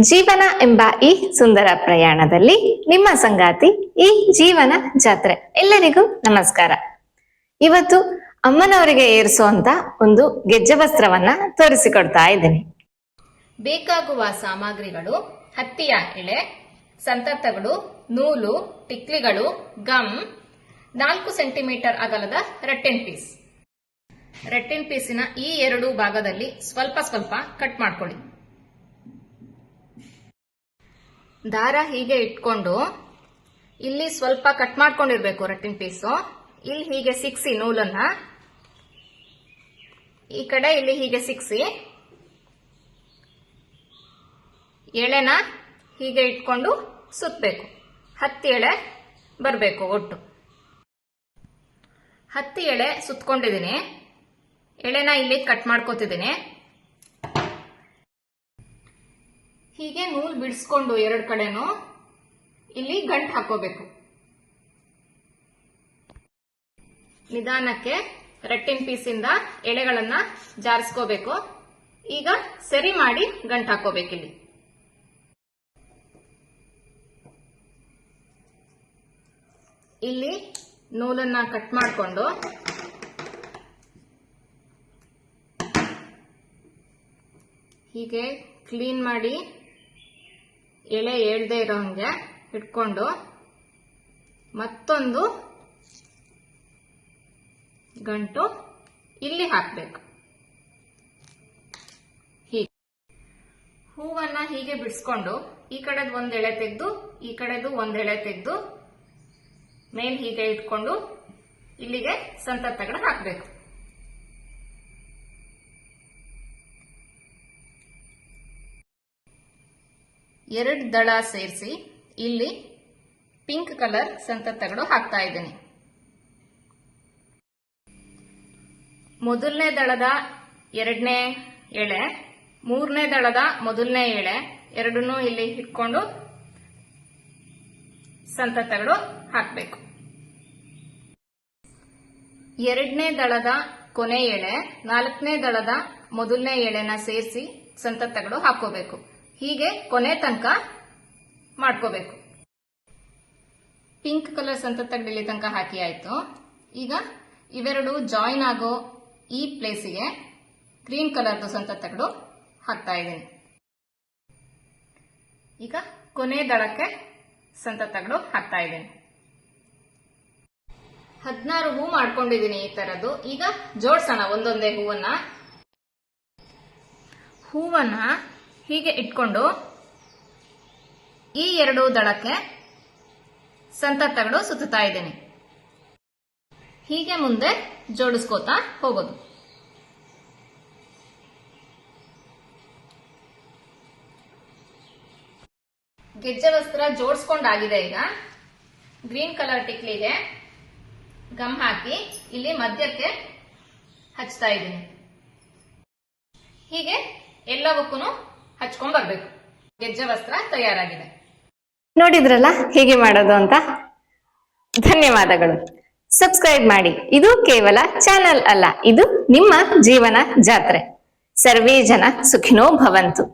ಜೀವನ ಎಂಬ ಈ ಸುಂದರ ಪ್ರಯಾಣದಲ್ಲಿ ನಿಮ್ಮ ಸಂಗಾತಿ ಈ ಜೀವನ ಜಾತ್ರೆ. ಎಲ್ಲರಿಗೂ ನಮಸ್ಕಾರ. ಇವತ್ತು ಅಮ್ಮನವರಿಗೆ ಏರಿಸುವಂತ ಒಂದು ಗೆಜ್ಜೆ ವಸ್ತ್ರವನ್ನ ತೋರಿಸಿಕೊಡ್ತಾ ಇದ್ದೀನಿ. ಬೇಕಾಗುವ ಸಾಮಗ್ರಿಗಳು, ಹತ್ತಿಯ ಎಳೆ, ಸಂತತಗಳು, ನೂಲು, ಟಿಕ್ಲಿಗಳು, ಗಮ್, ನಾಲ್ಕು ಸೆಂಟಿಮೀಟರ್ ಅಗಲದ ರಟ್ಟಿನ್ ಪೀಸ್. ರಟ್ಟಿನ್ ಪೀಸಿನ ಈ ಎರಡು ಭಾಗದಲ್ಲಿ ಸ್ವಲ್ಪ ಸ್ವಲ್ಪ ಕಟ್ ಮಾಡ್ಕೊಳ್ಳಿ. ದಾರ ಹೀಗೆ ಇಟ್ಕೊಂಡು ಇಲ್ಲಿ ಸ್ವಲ್ಪ ಕಟ್ ಮಾಡ್ಕೊಂಡಿರ್ಬೇಕು ರಟ್ಟಿನ ಪೀಸು ಇಲ್ಲಿ ಹೀಗೆ ಸಿಕ್ಸಿ ನೂಲನ್ನ. ಈ ಕಡೆ ಇಲ್ಲಿ ಹೀಗೆ ಸಿಕ್ಸಿ. ಎಳೆನ ಹೀಗೆ ಇಟ್ಕೊಂಡು ಸುತ್ತಬೇಕು ಹತ್ತಿ ಎಳೆ ಬರಬೇಕು ಒಟ್ಟು. ಹತ್ತಿ ಎಳೆ ಸುತ್ತಕೊಂಡಿದ್ದೀನಿ ಎಳೆನ ಇಲ್ಲಿ ಕಟ್ ಮಾಡ್ಕೋತಿದ್ದೀನಿ. ಹೀಗೆ ನೂಲ್ ಬಿಡಿಸ್ಕೊಂಡು ಎರಡು ಕಡೆನೂ ಇಲ್ಲಿ ಗಂಟು ಹಾಕೋಬೇಕು. ನಿಧಾನಕ್ಕೆ ರಟ್ಟಿನ್ ಪೀಸಿಂದ ಎಳೆಗಳನ್ನ ಜಾರಿಸ್ಕೋಬೇಕು. ಈಗ ಸರಿ ಮಾಡಿ ಗಂಟು ಹಾಕೋಬೇಕಿಲ್ಲಿ ಇಲ್ಲಿ ನೂಲನ್ನ ಕಟ್ ಮಾಡಿಕೊಂಡು ಹೀಗೆ ಕ್ಲೀನ್ ಮಾಡಿ ಎಳೆ ಏಳ್ದೇ ಇರೋ ಹಂಗೆ ಇಟ್ಕೊಂಡು ಮತ್ತೊಂದು ಗಂಟು ಇಲ್ಲಿ ಹಾಕಬೇಕು. ಹೀಗೆ. ಹೂವನ್ನ ಹೀಗೆ ಬಿಡಿಸ್ಕೊಂಡು ಈ ಕಡೆದು ಒಂದ್ ಎಳೆ ತೆಗೆದು, ಈ ಕಡೆದು ಒಂದ್ ಎಳೆ ತೆಗೆದು, ಮೇಲ್ ಹೀಗೆ ಇಟ್ಕೊಂಡು ಇಲ್ಲಿಗೆ ಸಂತತ್ತಗಳ ಹಾಕಬೇಕು. ಎರಡು ದಳ ಸೇರಿಸಿ ಇಲ್ಲಿ ಪಿಂಕ್ ಕಲರ್ ಸಂತತಗಳು ಹಾಕ್ತಾ ಇದ್ದೀನಿ. ಮೊದಲನೇ ದಳದ ಎರಡನೇ ಎಳೆ, ಮೂರನೇ ದಳದ ಮೊದಲನೇ ಎಳೆ ಎರಡನ್ನೂ ಇಲ್ಲಿ ಇಟ್ಕೊಂಡು ಸಂತತಗಳು ಹಾಕಬೇಕು. ಎರಡನೇ ದಳದ ಕೊನೆ ಎಳೆ, ನಾಲ್ಕನೇ ದಳದ ಮೊದಲನೇ ಎಳೆನ ಸೇರಿಸಿ ಸಂತತಗಳು ಹಾಕೋಬೇಕು ಹೀಗೆ ಕೊನೆ ತನಕ ಮಾಡ್ಕೋಬೇಕು. ಪಿಂಕ್ ಕಲರ್ ಸಂತತ್ತಗಳು ಇಲ್ಲಿ ತನಕ ಹಾಕಿ ಆಯ್ತು. ಈಗ ಇವೆರಡು ಜಾಯಿನ್ ಆಗೋ ಈ ಪ್ಲೇಸಿಗೆ ಗ್ರೀನ್ ಕಲರ್ದು ತಗಡು ಹಾಕ್ತಾ ಇದ್ದೀನಿ. ಈಗ ಕೊನೆ ದಳಕ್ಕೆ ಸಂತತ್ತಗಳು ಹಾಕ್ತಾ ಇದ್ದೀನಿ. ಹದಿನಾರು ಹೂ ಮಾಡ್ಕೊಂಡಿದ್ದೀನಿ ಈ ತರದ್ದು. ಈಗ ಜೋಡ್ಸೋಣ ಒಂದೊಂದೇ ಹೂವನ್ನ. ಹೂವನ್ನ ಹೀಗೆ ಇಟ್ಕೊಂಡು ಈ ಎರಡು ದಳಕ್ಕೆ ಸಂತತ್ತಗಳು ಸುತ್ತಾ ಇದ್ದೀನಿ. ಹೀಗೆ ಮುಂದೆ ಜೋಡಿಸ್ಕೋತಾ ಹೋಗೋದು. ಗೆಜ್ಜೆ ವಸ್ತ್ರ ಜೋಡಿಸ್ಕೊಂಡಾಗಿದೆ ಈಗ. ಗ್ರೀನ್ ಕಲರ್ ಟಿಕ್ಲಿಗೆ ಗಮ್ ಹಾಕಿ ಇಲ್ಲಿ ಮಧ್ಯಕ್ಕೆ ಹಚ್ತಾ ಇದ್ದೀನಿ. ಹೀಗೆ ಎಲ್ಲವಕ್ಕೂ ಹಚ್ಕೊಂಡ್ ಬರ್ಬೇಕು ಗೆಜ್ಜೆ ವಸ್ತ್ರ ತಯಾರಾಗಿದೆ. ನೋಡಿದ್ರಲ್ಲ, ಹೇಗೆ ಮಾಡೋದು ಅಂತ? ಧನ್ಯವಾದಗಳು. ಸಬ್ಸ್ಕ್ರೈಬ್ ಮಾಡಿ. ಇದು ಕೇವಲ ಚಾನಲ್ ಅಲ್ಲ, ಇದು ನಿಮ್ಮ ಜೀವನ ಜಾತ್ರೆ. ಸರ್ವೇ ಜನ ಸುಖಿನೋ ಭವಂತು.